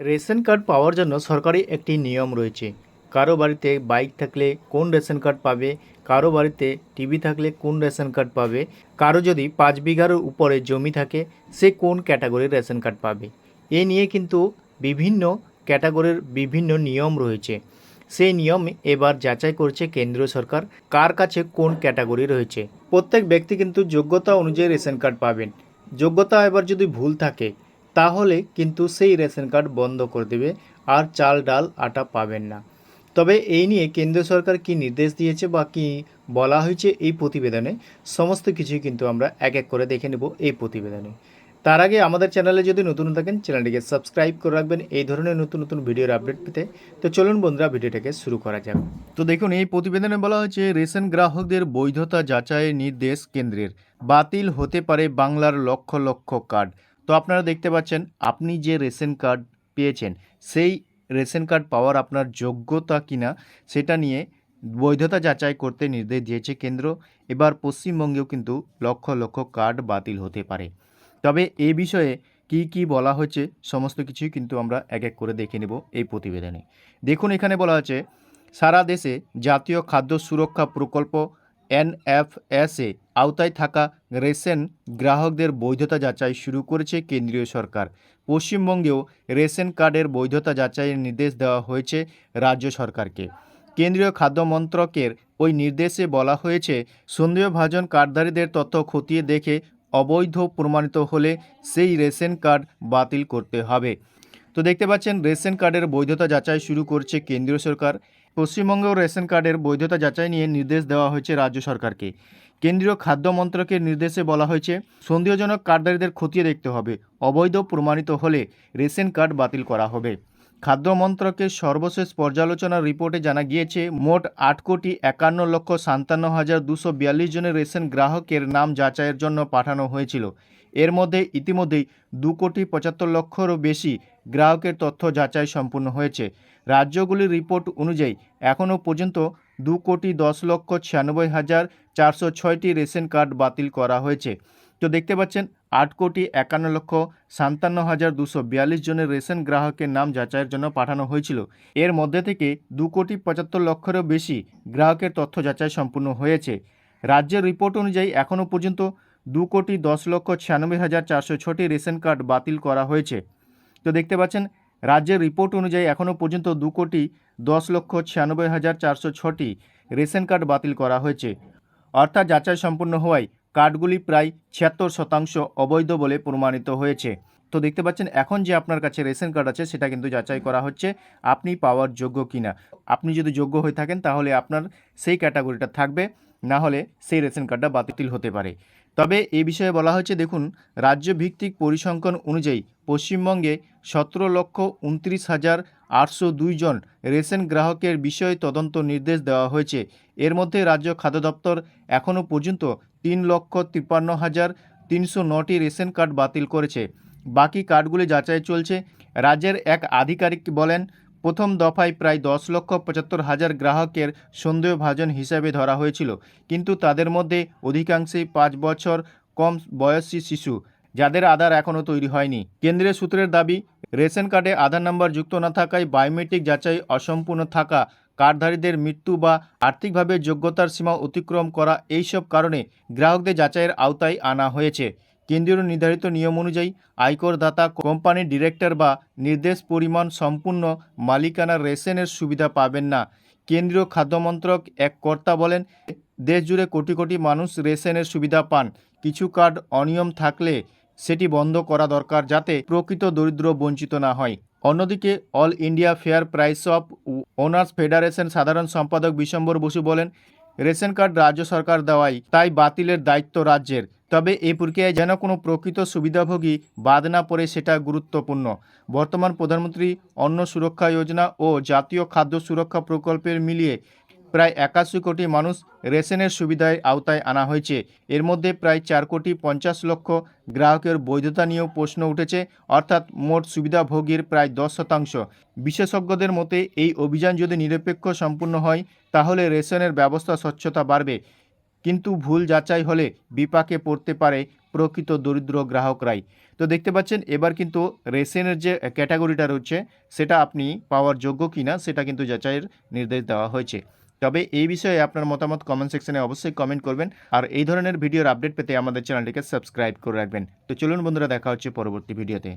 Ration card পাওয়ার জন্য সরকারি একটি নিয়ম রয়েছে। কারও বাড়িতে বাইক থাকলে কোন রেশন কার্ড পাবে? কারও বাড়িতে টিভি থাকলে কোন রেশন কার্ড পাবে? কারও যদি পাঁচ বিঘার উপরে জমি থাকে, সে কোন ক্যাটাগরির রেশন কার্ড পাবে? এ নিয়ে কিন্তু বিভিন্ন ক্যাটাগরির বিভিন্ন নিয়ম রয়েছে। সেই নিয়ম এবার যাচাই করছে কেন্দ্রীয় সরকার, কার কাছে কোন ক্যাটাগরি রয়েছে। প্রত্যেক ব্যক্তি কিন্তু যোগ্যতা অনুযায়ী রেশন কার্ড পাবেন। যোগ্যতা এবার যদি ভুল থাকে তাহলে কিন্তু সেই রেশন কার্ড বন্ধ করে দেবে আর চাল, ডাল, আটা পাবেন না। তবে এই নিয়ে কেন্দ্র সরকার কি নির্দেশ দিয়েছে বা কি বলা হয়েছে এই প্রতিবেদনে, সমস্ত কিছুই কিন্তু আমরা এক এক করে দেখে নেব এই প্রতিবেদনে। তার আগে আমাদের চ্যানেলে যদি নতুন থাকেন, চ্যানেলটিকে সাবস্ক্রাইব করে রাখবেন এই ধরনের নতুন নতুন ভিডিওর আপডেট পেতে। তো চলুন বন্ধুরা, ভিডিওটাকে শুরু করা যাক। তো দেখুন, এই প্রতিবেদনে বলা হয়েছে, রেশন গ্রাহকদের বৈধতা যাচাইয়ের নির্দেশ কেন্দ্রের। বাতিল হতে পারে বাংলার লক্ষ লক্ষ কার্ড। তো আপনারা দেখতে পাচ্ছেন, আপনি যে রেশন কার্ড পেয়েছেন, সেই রেশন কার্ড পাওয়ার আপনার যোগ্যতা কিনা, সেটা নিয়ে বৈধতা যাচাই করতে নির্দেশ দিয়েছে কেন্দ্র। এবার পশ্চিমবঙ্গেও কিন্তু লক্ষ লক্ষ কার্ড বাতিল হতে পারে। তবে এই বিষয়ে কি কি বলা হয়েছে, সমস্ত কিছুই কিন্তু আমরা এক এক করে দেখে নেব এই প্রতিবেদনে। দেখুন, এখানে বলা হচ্ছে সারা দেশে জাতীয় খাদ্য সুরক্ষা প্রকল্প এনএফএসএ আওতায় থাকা রেশন গ্রাহকদের বৈধতা যাচাই শুরু করেছে কেন্দ্রীয় সরকার। পশ্চিমবঙ্গেও রেশন কার্ডের বৈধতা যাচাইয়ের নির্দেশ দেওয়া হয়েছে রাজ্য সরকারকে। কেন্দ্রীয় খাদ্য মন্ত্রকের ওই নির্দেশে বলা হয়েছে সন্দেহভাজন কার্ডধারীদের তথ্য খতিয়ে দেখে অবৈধ প্রমাণিত হলে সেই রেশন কার্ড বাতিল করতে হবে। তো দেখতে পাচ্ছেন রেশন কার্ডের বৈধতা যাচাই শুরু করছে কেন্দ্রীয় সরকার। পশ্চিমবঙ্গেও রেশন কার্ডের বৈধতা যাচাই নিয়ে নির্দেশ দেওয়া হয়েছে রাজ্য সরকারকে। কেন্দ্রীয় খাদ্য মন্ত্রকের নির্দেশে বলা হয়েছে, সন্দেহজনক কার্ডধারীদের খতিয়ে দেখতে হবে, অবৈধ প্রমাণিত হলে রেশন কার্ড বাতিল করা হবে। খাদ্য মন্ত্রকের সর্বশেষ পর্যালোচনার রিপোর্টে জানা গিয়েছে, মোট আট কোটি একান্ন লক্ষ সাতান্ন হাজার দুশো বিয়াল্লিশ জনের রেশন গ্রাহকের নাম যাচাইয়ের জন্য পাঠানো হয়েছিল। এর মধ্যে ইতিমধ্যেই দু কোটি পঁচাত্তর লক্ষরও বেশি গ্রাহকের তথ্য যাচাই সম্পূর্ণ হয়েছে। রাজ্যগুলির রিপোর্ট অনুযায়ী, এখনও পর্যন্ত দু কোটি দশ লক্ষ ছিয়ানব্বই হাজার চারশো ছয়টি রেশন কার্ড বাতিল করা হয়েছে। তো দেখতে পাচ্ছেন, আট কোটি একান্ন লক্ষ সাতান্ন হাজার দুশো বিয়াল্লিশ জনের রেশন গ্রাহকের নাম যাচাইয়ের জন্য পাঠানো হয়েছিল। এর মধ্যে থেকে দু কোটি পঁচাত্তর লক্ষেরও বেশি গ্রাহকের তথ্য যাচাই সম্পূর্ণ হয়েছে। রাজ্যের রিপোর্ট অনুযায়ী, এখনও পর্যন্ত দু কোটি দশ লক্ষ ছিয়ানব্বই হাজার চারশো ছটি রেশন কার্ড বাতিল করা হয়েছে। তো দেখতে পাচ্ছেন, রাজ্যের রিপোর্ট অনুযায়ী এখনও পর্যন্ত দু কোটি দশ লক্ষ ছিয়ানব্বই হাজার চারশো ছটি রেশন কার্ড বাতিল করা হয়েছে। অর্থাৎ যাচাই সম্পূর্ণ হওয়ায় কার্ডগুলি প্রায় ছিয়াত্তর শতাংশ অবৈধ বলে প্রমাণিত হয়েছে। তো দেখতে পাচ্ছেন, এখন যে আপনার কাছে রেশন কার্ড আছে, সেটা কিন্তু যাচাই করা হচ্ছে, আপনি পাওয়ার যোগ্য কিনা। আপনি যদি যোগ্য হয়ে থাকেন, তাহলে আপনার সেই ক্যাটাগরিটা থাকবে, না হলে সেই রেশন কার্ডটা বাতিল হতে পারে। তবে এ বিষয়ে বলা হয়েছে, দেখুন রাজ্য ভিত্তিক পরিসংখ্যান অনুযায়ী পশ্চিমবঙ্গে সতেরো লক্ষ উনত্রিশ হাজার আটশো জন রেশন গ্রাহকের বিষয়ে তদন্ত নির্দেশ দেওয়া হয়েছে। এর মধ্যে রাজ্য খাদ্য দপ্তর এখনও পর্যন্ত তিন লক্ষ তিপ্পান্ন হাজার তিনশো নটি রেশন কার্ড বাতিল করেছে। বাকি কার্ডগুলি যাচাই চলছে। রাজ্যের এক আধিকারিক বলেন প্রথম দফায় প্রায় দশ লক্ষ পঁচাত্তর হাজার গ্রাহকের সন্দেহভাজন হিসাবে ধরা হয়েছিল। কিন্তু তাদের মধ্যে অধিকাংশই পাঁচ বছর কম বয়সী শিশু, যাদের আধার এখনও তৈরি হয়নি। কেন্দ্রীয় সূত্রের দাবি, রেশন কার্ডে আধার নাম্বার যুক্ত না থাকায় বায়োমেট্রিক যাচাই অসম্পূর্ণ থাকা, কার্ডধারীদের মৃত্যু বা আর্থিকভাবে যোগ্যতার সীমা অতিক্রম করা এইসব কারণে গ্রাহকদের যাচাইয়ের আওতায় আনা হয়েছে। কেন্দ্রীয় নির্ধারিত নিয়ম অনুযায়ী আয়করদাতা কোম্পানির ডিরেক্টর বা নির্দেশ পরিমাণ সম্পূর্ণ মালিকানার রেশনের সুবিধা পাবেন না। কেন্দ্রীয় খাদ্যমন্ত্রক এক কর্তা বলেন দেশ জুড়ে কোটি কোটি মানুষ রেশনের সুবিধা পান। কিছু কার্ড অনিয়ম থাকলে সেটি বন্ধ করা দরকার যাতে প্রকৃত দরিদ্র বঞ্চিত না হয়। অন্যদিকে, all India fair price of owners federation সাধারণ সম্পাদক বিশম্বর বসু বলেন, রেশন কার্ড রাজ্য সরকার দেওয়াই, তাই বাতিলের দায়িত্ব রাজ্যের। তবে এই প্রক্রিয়ায় যেন কোনো প্রকৃত সুবিধাভোগী বাদ না পড়ে সেটা গুরুত্বপূর্ণ। বর্তমান প্রধানমন্ত্রী অন্ন সুরক্ষা যোজনা ও জাতীয় খাদ্য সুরক্ষা প্রকল্পের মিলিয়ে প্রায় একাশি কোটি মানুষ রেশনের সুবিধায় আওতায় আনা হয়েছে। এর মধ্যে প্রায় চার কোটি পঞ্চাশ লক্ষ গ্রাহকের বৈধতা নিয়েও প্রশ্ন উঠেছে, অর্থাৎ মোট সুবিধাভোগীর প্রায় দশ শতাংশ। বিশেষজ্ঞদের মতে, এই অভিযান যদি নিরপেক্ষ সম্পূর্ণ হয়, তাহলে রেশনের ব্যবস্থা স্বচ্ছতা বাড়বে। কিন্তু ভুল যাচাই হলে বিপাকে পড়তে পারে প্রকৃত দরিদ্র গ্রাহকরাই। তো দেখতে পাচ্ছেন, এবার কিন্তু রেশনের যে ক্যাটাগরিটা রয়েছে, সেটা আপনি পাওয়ার যোগ্য কিনা, সেটা কিন্তু যাচাইয়ের নির্দেশ দেওয়া হয়েছে। তবে এই বিষয়ে আপনার মতামত কমেন্ট সেকশনে অবশ্যই কমেন্ট করবেন আর এই ধরনের ভিডিওর আপডেট পেতে আমাদের চ্যানেলটিকে সাবস্ক্রাইব করে রাখবেন। তো চলুন বন্ধুরা, দেখা হচ্ছে পরবর্তী ভিডিওতে।